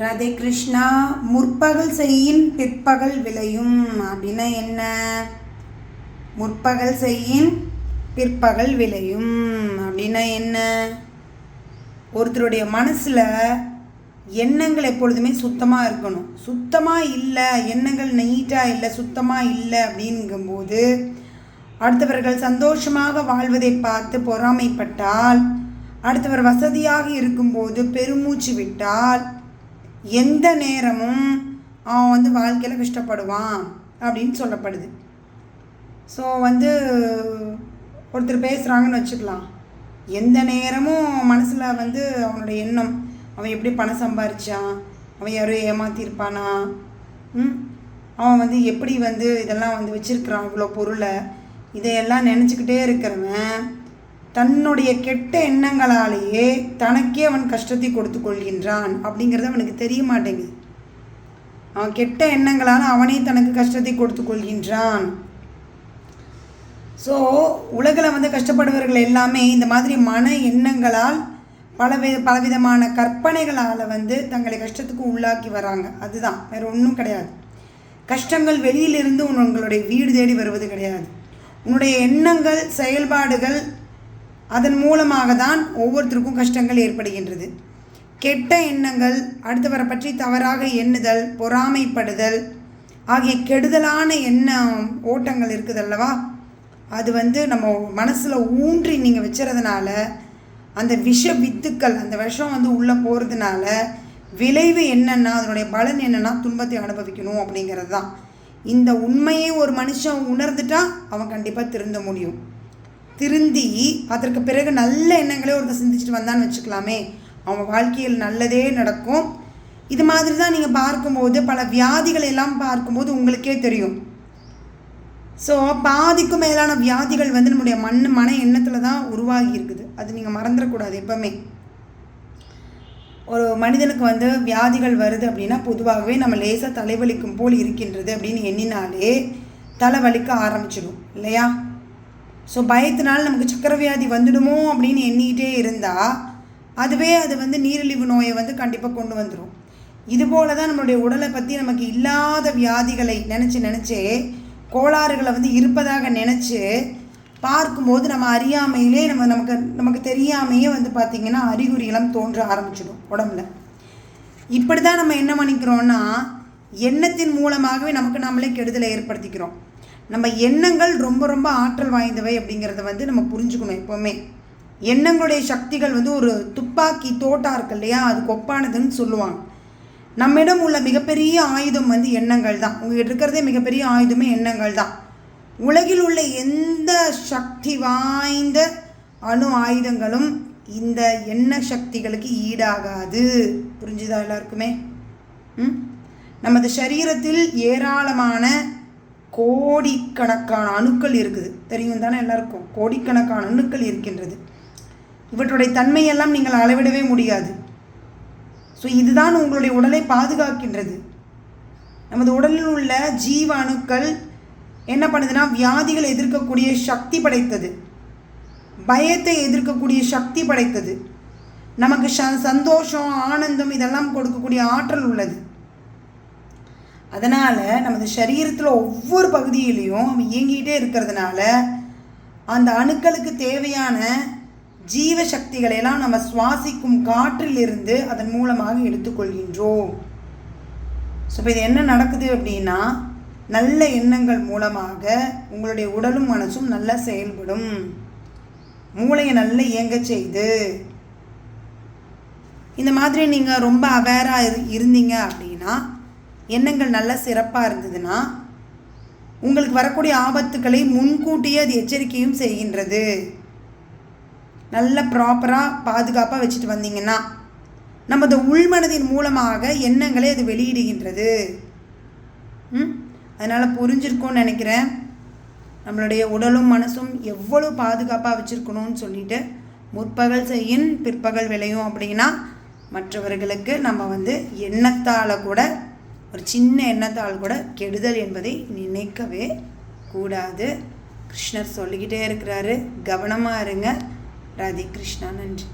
ராதே கிருஷ்ணா முற்பகல் செய்யின் பிற்பகல் விளையும். அப்படின்னா என்ன? முற்பகல் செய்யின் பிற்பகல் விளையும். அப்படின்னா என்ன? ஒருத்தருடைய மனசில் எண்ணங்கள் எப்பொழுதுமே சுத்தமாக இருக்கணும். சுத்தமாக இல்லை எண்ணங்கள் நீட்டாக இல்லை சுத்தமாக இல்லை அப்படிங்கும்போது அடுத்தவர்கள் சந்தோஷமாக வாழ்வதை பார்த்து பொறாமைப்பட்டால் அடுத்தவர் வசதியாக இருக்கும்போது பெருமூச்சு விட்டால் எந்த நேரமும் அவன் வந்து வாழ்க்கையில் கஷ்டப்படுவான் அப்படின்னு சொல்லப்படுது. ஸோ வந்து ஒருத்தர் பேசுகிறாங்கன்னு வச்சுக்கலாம். எந்த நேரமும் மனசில் வந்து அவனோட எண்ணம் அவன் எப்படி பணம் சம்பாரிச்சான் அவன் யாரும் ஏமாத்திருப்பானா ம்? அவன் வந்து எப்படி வந்து இதெல்லாம் வந்து வச்சுருக்கிறான் இவ்வளோ பொருளை இதையெல்லாம் நினச்சிக்கிட்டே இருக்கிறவன் தன்னுடைய கெட்ட எண்ணங்களாலேயே தனக்கே அவன் கஷ்டத்தை கொடுத்து கொள்கின்றான் அப்படிங்கிறது அவனுக்கு தெரிய மாட்டேங்குது. அவன் கெட்ட எண்ணங்களால் அவனே தனக்கு கஷ்டத்தை கொடுத்து கொள்கின்றான். ஸோ உலகில் வந்து கஷ்டப்படுபவர்கள் எல்லாமே இந்த மாதிரி மன எண்ணங்களால் பலவித பலவிதமான கற்பனைகளால் வந்து தங்களை கஷ்டத்துக்கு உள்ளாக்கி வராங்க. அதுதான். வேறு ஒன்றும் கிடையாது. கஷ்டங்கள் வெளியிலிருந்து உங்களுடைய வீடு தேடி வருவது கிடையாது. உன்னுடைய எண்ணங்கள் செயல்பாடுகள் அதன் மூலமாக தான் ஒவ்வொருத்தருக்கும் கஷ்டங்கள் ஏற்படுகின்றது. கெட்ட எண்ணங்கள் அடுத்தவரை பற்றி தவறாக எண்ணுதல் பொறாமைப்படுதல் ஆகிய கெடுதலான எண்ண ஓட்டங்கள் இருக்குது அல்லவா அது வந்து நம்ம மனசில் ஊன்றி நீங்கள் வச்சுறதுனால அந்த விஷ வித்துக்கள் அந்த விஷம் வந்து உள்ளே போகிறதுனால விளைவு என்னென்னா அதனுடைய பலன் என்னென்னா துன்பத்தை அனுபவிக்கணும் அப்படிங்கிறது தான் இந்த உண்மையை ஒரு மனுஷன் உணர்ந்துட்டா அவன் கண்டிப்பாக திருந்த முடியும். திருந்தி அதற்கு பிறகு நல்ல எண்ணங்களே ஒருத்தர் சிந்திச்சுட்டு வந்தான்னு வச்சுக்கலாமே. அவன் வாழ்க்கையில் நல்லதே நடக்கும். இது மாதிரி தான் நீங்கள் பார்க்கும்போது பல வியாதிகளை எல்லாம் பார்க்கும்போது உங்களுக்கே தெரியும். ஸோ பாதிக்கும் மேலான வியாதிகள் வந்து நம்முடைய மண் மன எண்ணத்தில் தான் உருவாகி இருக்குது. அது நீங்கள் மறந்துடக்கூடாது எப்போவுமே. ஒரு மனிதனுக்கு வந்து வியாதிகள் வருது அப்படின்னா பொதுவாகவே நம்ம லேசாக தலைவலிக்கும் போல் இருக்கின்றது அப்படின்னு எண்ணினாலே தலைவலிக்க ஆரம்பிச்சிடும் இல்லையா? ஸோ பயத்தினால் நமக்கு சக்கரை வியாதி வந்துடுமோ அப்படின்னு எண்ணிக்கிட்டே இருந்தால் அதுவே அது வந்து நீரிழிவு நோயை வந்து கண்டிப்பாக கொண்டு வந்துடும் இதுபோல தான் நம்மளுடைய உடலை பற்றி நமக்கு இல்லாத வியாதிகளை நினச்சி நினச்சே கோளாறுகளை வந்து இருப்பதாக நினச்சி பார்க்கும்போது நம்ம அறியாமையிலே நம்ம நமக்கு நமக்கு தெரியாமையே வந்து பார்த்திங்கன்னா அறிகுறிகளும் தோன்ற ஆரம்பிச்சிடும் உடம்புல. இப்படி தான் நம்ம என்ன பண்ணிக்கிறோன்னா எண்ணத்தின் மூலமாகவே நமக்கு நம்மளே கெடுதலை ஏற்படுத்திக்கிறோம். நம்ம எண்ணங்கள் ரொம்ப ரொம்ப ஆற்றல் வாய்ந்தவை அப்படிங்கிறத வந்து நம்ம புரிஞ்சுக்கணும் எப்போவுமே. எண்ணங்களுடைய சக்திகள் வந்து ஒரு துப்பாக்கி தோட்டா இருக்கு இல்லையா? அது கொப்பானதுன்னு சொல்லுவாங்க. நம்மிடம் உள்ள மிகப்பெரிய ஆயுதம் வந்து எண்ணங்கள் தான். உங்ககிட்ட இருக்கிறதே மிகப்பெரிய ஆயுதமே எண்ணங்கள் தான். உலகில் உள்ள எந்த சக்தி வாய்ந்த அணு ஆயுதங்களும் இந்த எண்ண சக்திகளுக்கு ஈடாகாது. புரிஞ்சுதா எல்லாருக்குமே? ம்? நமது சரீரத்தில் ஏராளமான கோடிக்கணக்கான அணுக்கள் இருக்குது. தெரியும் தானே எல்லாருக்கும்? கோடிக்கணக்கான அணுக்கள் இருக்கின்றது. இவற்றுடைய தன்மையெல்லாம் நீங்கள் அளவிடவே முடியாது. ஸோ இதுதான் உங்களுடைய உடலை பாதுகாக்கின்றது. நமது உடலில் உள்ள ஜீவ அணுக்கள் என்ன பண்ணுதுன்னா வியாதிகளை எதிர்க்கக்கூடிய சக்தி படைத்தது. பயத்தை எதிர்க்கக்கூடிய சக்தி படைத்தது. நமக்கு ச சந்தோஷம் ஆனந்தம் இதெல்லாம் கொடுக்கக்கூடிய ஆற்றல் உள்ளது. அதனால் நமது சரீரத்தில் ஒவ்வொரு பகுதியிலையும் நம்ம இயங்கிகிட்டே இருக்கிறதுனால அந்த அணுக்களுக்கு தேவையான ஜீவ சக்திகளெல்லாம் நம்ம சுவாசிக்கும் காற்றிலிருந்து அதன் மூலமாக எடுத்துக்கொள்கின்றோம். ஸோ இப்போ இது என்ன நடக்குது அப்படின்னா நல்ல எண்ணங்கள் மூலமாக உங்களுடைய உடலும் மனசும் நல்லா செயல்படும். மூளையை நல்லா இயங்க செய்து. இந்த மாதிரி நீங்கள் ரொம்ப அவேராக இரு இருந்தீங்க அப்படின்னா எண்ணங்கள் நல்லா சிறப்பாக இருந்ததுன்னா உங்களுக்கு வரக்கூடிய ஆபத்துக்களை முன்கூட்டியே அது எச்சரிக்கையும் செய்கின்றது. நல்ல ப்ராப்பராக பாதுகாப்பாக வச்சுட்டு வந்தீங்கன்னா நமது உள்மனதின் மூலமாக எண்ணங்களை அது வெளியிடுகின்றது. ம்? அதனால் புரிஞ்சிருக்கோன்னு நினைக்கிறேன். நம்மளுடைய உடலும் மனசும் எவ்வளோ பாதுகாப்பாக வச்சுருக்கணும்னு சொல்லிட்டு முற்பகல் செய்யின் பிற்பகல் விளையும் அப்படின்னா மற்றவர்களுக்கு நம்ம வந்து எண்ணத்தால் கூட ஒரு சின்ன எண்ணத்தால் கூட கெடுதல் என்பதை நினைக்கவே கூடாது. கிருஷ்ணர் சொல்லிக்கிட்டே இருக்கிறாரு. கவனமாக இருங்க. ராதே கிருஷ்ணா நன்றி.